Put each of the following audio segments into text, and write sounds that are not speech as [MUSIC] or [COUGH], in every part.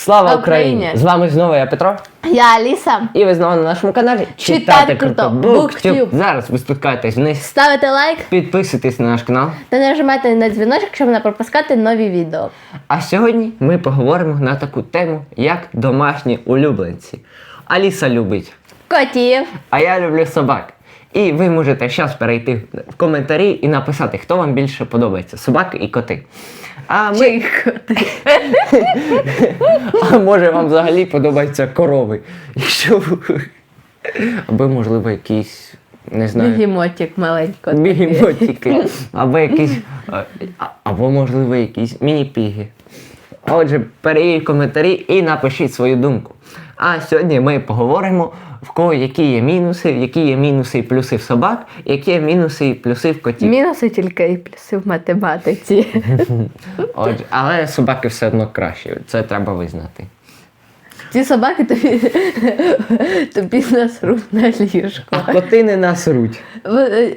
Слава Україні! З вами знову я Петро. Я Аліса. І ви знову на нашому каналі Читати круто. BookTube. Зараз ви спускайтесь вниз, Ставите лайк підписуйтесь на наш канал. та нажимайте на дзвіночок, щоб не пропускати нові відео. А сьогодні ми поговоримо на таку тему, як домашні улюбленці. Аліса любить, Котів. а я люблю собак. І ви можете зараз перейти в коментарі і написати, хто вам більше подобається собаки і коти. А ми [LAUGHS] А може вам взагалі подобаються корови? Якщо або можливо якісь, не знаю, Бігемотик маленько. бігемотики, або якісь, [LAUGHS] або можливо якісь міні-піги. Отже, перейдіть в коментарі і напишіть свою думку. А сьогодні ми поговоримо, в кого які є мінуси, які є мінуси і плюси в собак, які є мінуси і плюси в котів. Мінуси тільки і плюси в математиці. [LAUGHS] Отже, але собаки все одно кращі, це треба визнати. Ці собаки тобі, [LAUGHS] тобі насруть на ліжко. А коти не насруть.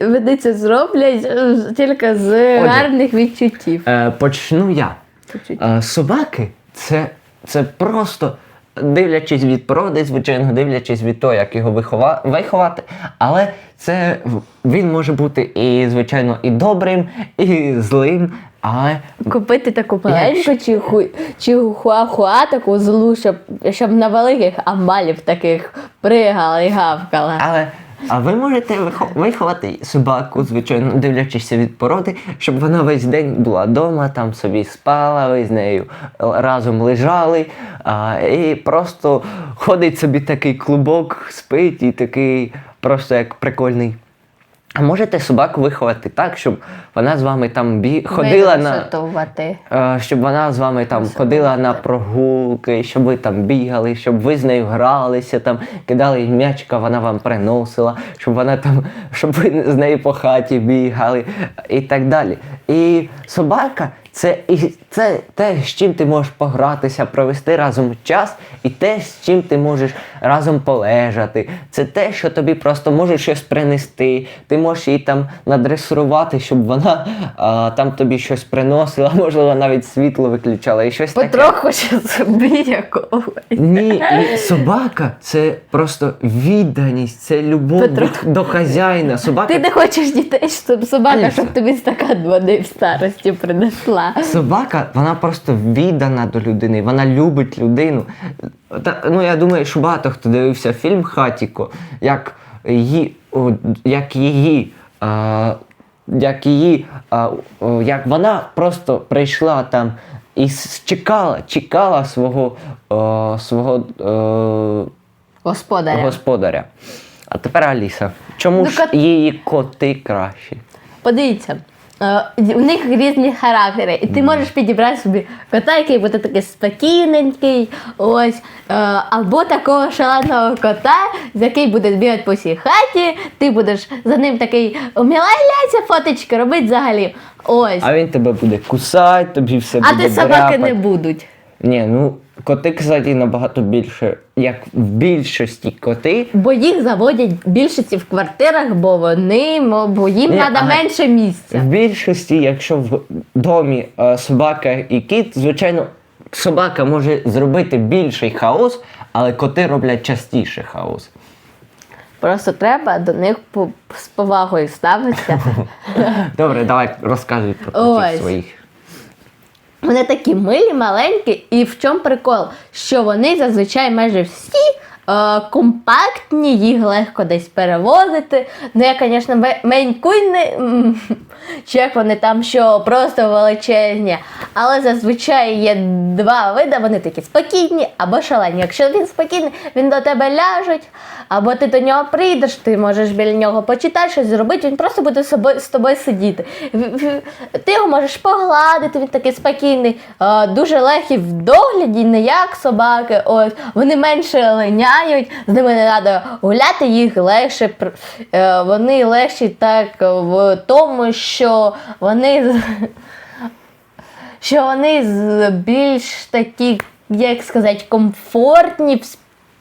Вони це зроблять е, тільки з гарних відчуттів. Е, почну я. Почуттів. Е, собаки це, це просто дивлячись від породи, звичайно, дивлячись від того, як його вихова, виховати. Але це він може бути і, звичайно, і добрим, і злим. Але Купити таку маленьку чи, ху, чи хуахуа таку злу, щоб, щоб на великих амбалів таких пригала і гавкала. Але а ви можете виховати собаку, звичайно, дивлячись від породи, щоб вона весь день була вдома, там собі спала, ви з нею разом лежали, а, і просто ходить собі такий клубок, спить і такий просто як прикольний. А можете собаку виховати так, щоб вона з вами там бі... ходила на. Е, Щоб вона з вами там ходила на прогулки, щоб ви там бігали, щоб ви з нею гралися, там кидали їй м'ячика, вона вам приносила, щоб вона там, [LAUGHS] щоб ви з нею по хаті бігали і так далі. І собака це і це те, з чим ти можеш погратися, провести разом час, і те, з чим ти можеш разом полежати. Це те, що тобі просто може щось принести. Ти можеш її там надресурувати, щоб вона а, там тобі щось приносила, [LAUGHS] можливо, навіть світло виключала і щось таке. хоче собі якогось. Ні, і собака це просто відданість, це любов Петро. від, до хазяїна. Собака Ти не хочеш дітей, щоб собака, Аліса. щоб тобі стакан води в старості принесла. Собака, вона просто віддана до людини, вона любить людину. Та, ну, я думаю, що багато хто дивився фільм Хатіко, як її, о, як її, а, як її, а, о, як вона просто прийшла там і чекала, чекала свого, о, свого о, Господаря. господаря. А тепер Аліса. Чому Ну, ж кот- її коти кращі? Подивіться. Е, У них різні характери, і ти можеш підібрати собі кота, який буде такий спокійненький, ось, е, або такого шаленого кота, з який буде бігати по всій хаті, ти будеш за ним такий гляться фоточки робити взагалі. Ось. А він тебе буде кусати, тобі все А буде ти собаки дряпати. не будуть. Ні, ну коти, кстати, набагато більше, як в більшості коти. Бо їх заводять більшості в квартирах, бо вони, бо їм Ні, треба але- менше місця. В більшості, якщо в домі е, собака і кіт, звичайно, собака може зробити більший хаос, але коти роблять частіше хаос. Просто треба до них по- з повагою ставитися. [LAUGHS] Добре, давай розказуй про котів Ось. своїх. Вони такі милі, маленькі, і в чому прикол? Що вони зазвичай майже всі е, компактні, їх легко десь перевозити. Ну, я, звісно, менькуй чи як вони там, що просто величезні. Але зазвичай є два види, вони такі спокійні або шалені. Якщо він спокійний, він до тебе ляжуть, або ти до нього прийдеш, ти можеш біля нього почитати, щось зробити, він просто буде з тобою сидіти. Ти його можеш погладити, він такий спокійний, дуже легкий в догляді, не як собаки. Ось вони менше линяють, з ними не треба гуляти, їх легше е, вони легші так в тому, що вони що вони більш такі, як сказати, комфортні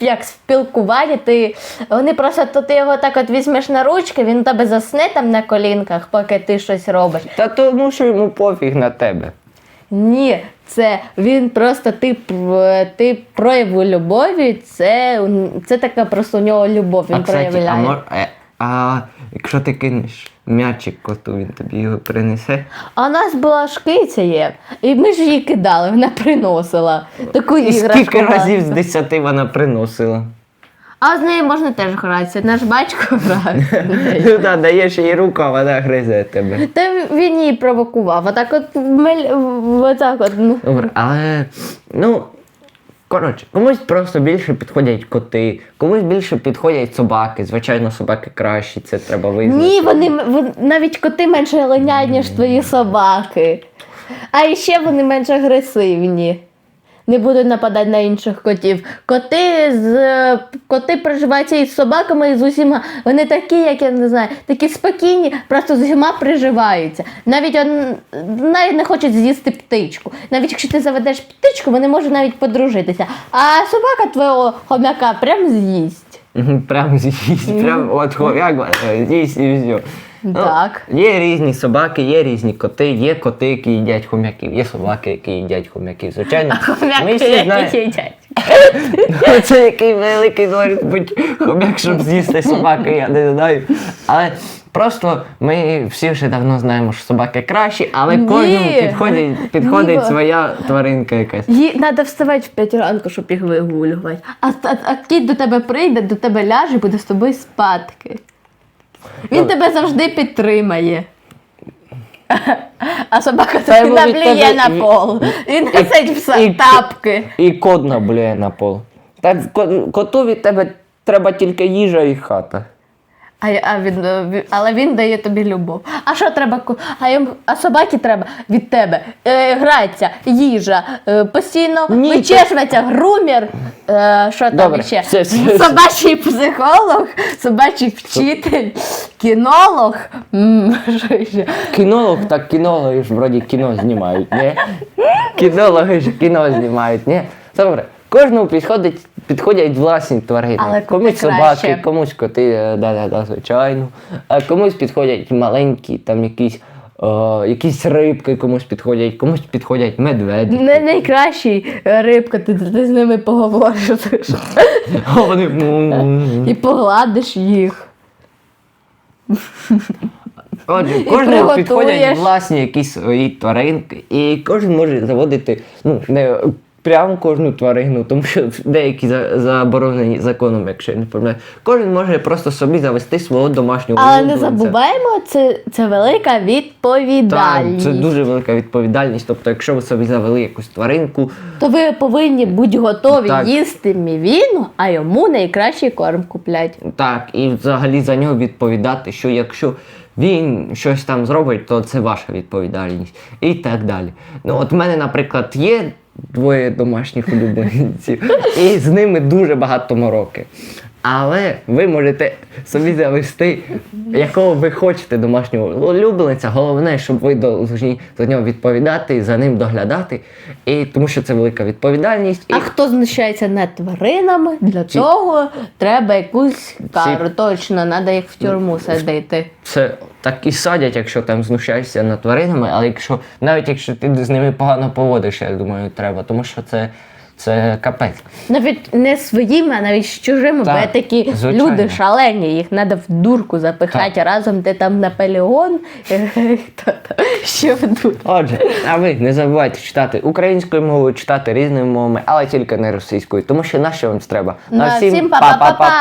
як в спілкуванні. Ти, вони просто то ти його так от візьмеш на ручки, він тебе засне там на колінках, поки ти щось робиш. Та тому, що йому пофіг на тебе. Ні, це він просто тип, е, тип прояву любові. Це, це така просто у нього любов. Він а, кстати, проявляє. а, мор... е, а якщо ти кинеш м'ячик коту, він тобі його принесе? А у нас була шкиця є, і ми ж її кидали, вона приносила таку І іграшку. скільки разів з десяти вона приносила? А з нею можна теж гратися. Наш батько [LAUGHS] грає. Ну так, даєш їй руку, а вона гризе тебе. Та він її провокував. Отак от мель- отак от. ну. Добре, але ну. Коротше, комусь просто більше підходять коти, комусь більше підходять собаки. Звичайно, собаки кращі, це треба визнати. Ні, вони, вон- навіть коти менше линяють, ніж твої собаки. А ще вони менш агресивні. Не будуть нападати на інших котів. Коти з коти приживаються із собаками і з усіма. Вони такі, як я не знаю, такі спокійні, просто з усіма приживаються. Навіть он, навіть не хочуть з'їсти птичку. Навіть якщо ти заведеш птичку, вони можуть навіть подружитися. А собака твого хомяка прям з'їсть. Прям з'їсть, прям от ховяк е, з'їсть і все. Так. Є різні собаки, є різні коти, є коти, які їдять хом'яків, є собаки, які їдять хом'яків. Звичайно, [LAUGHS] ми всі знаємо, їдять. [LAUGHS] Ну, це який великий може бути хом'як, щоб з'їсти собаки, я не знаю. Але просто ми всі вже давно знаємо, що собаки кращі, але Ні. кожному підходить, підходить Ні. своя тваринка якась. Їй треба вставати в 5 ранку, щоб їх вигулювати. А, а, а кіт до тебе прийде, до тебе ляже і буде з тобою спадки. Він тебе завжди підтримає. А собака Та тобі від наблює тебе на пол. Він висить в са- тапки. І кот наблює на пол. Так ко- коту від тебе треба тільки їжа і хата. А, а він, е, але він дає тобі любов. А що треба? ку- А, йому, а собаки треба від тебе. Е, граться, їжа, е, постійно Ні, вичесується, грумір. Е, що там ще? все, все, все. собачий психолог, собачий вчитель, кінолог. М, що ще? Кінолог, так кінологи ж вроді кіно знімають, ні? Кінологи ж кіно знімають, ні? Добре. Кожному підходить, підходять власні тварини. Але комусь собаки, краще. комусь коти, е, да-да-да, звичайно. А комусь підходять маленькі, там якісь, о, якісь рибки, комусь підходять, комусь підходять медведі. Не найкращий е, рибка, ти, ти з ними поговориш [LAUGHS] А вони і погладиш їх. Отже, кожному підходять власні якісь свої тваринки, і кожен може заводити, ну, не прям кожну тварину, тому що деякі заборонені законом, якщо я не пам'ятаю. Кожен може просто собі завести свого домашнього Але не забуваємо, це, це велика Так, відповідальність. це дуже велика відповідальність. Тобто, якщо ви собі завели якусь тваринку, То ви повинні бути готові Так. їсти мівіну, а йому найкращий корм куплять. так, і взагалі за нього відповідати, що якщо він щось там зробить, то це ваша відповідальність. І так далі. Ну, от в мене, наприклад, є двоє домашніх улюбленців, і з ними дуже багато мороки. Але ви можете собі завести, якого ви хочете домашнього улюбленця. Головне, щоб ви повинні за нього відповідати, за ним доглядати. І тому що це велика відповідальність. І А хто знущається над тваринами, для цього треба якусь кару. Точно, треба їх в тюрму садити. це так і садять, якщо там знущаєшся над тваринами, але якщо навіть якщо ти з ними погано поводиш, я думаю, треба, тому що це, це капець. Навіть не своїми, а навіть з чужими, бо є такі звичайно. люди шалені, їх треба в дурку запихати разом, де там Наполеон, [LAUGHS] хто там ще в дурку. Отже, а ви не забувайте читати українською мовою, читати різними мовами, але тільки не російською, тому що на що вам треба? На всім па-па-па-па!